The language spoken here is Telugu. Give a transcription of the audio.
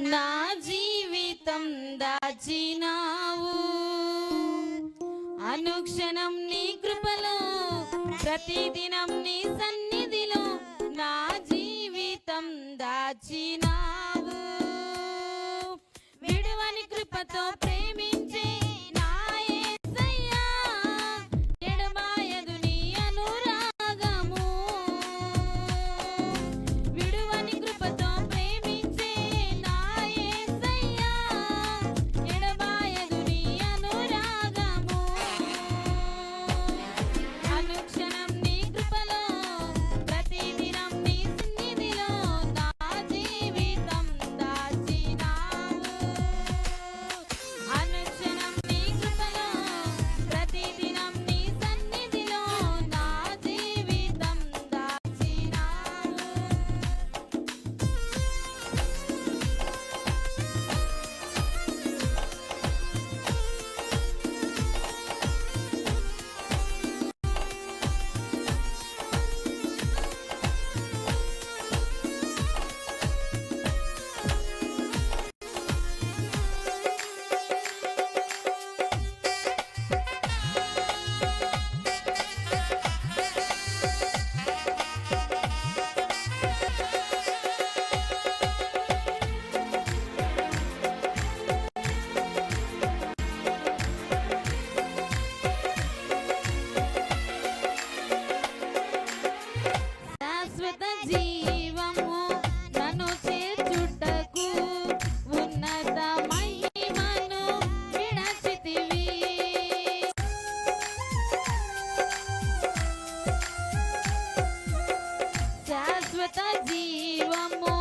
నా జీవితం దాచినావు. అనుక్షణం నీ కృపలో ప్రతిదినం నీ సన్నిధిలో నా జీవితం దాచినావు. విడువని కృపతో జీవము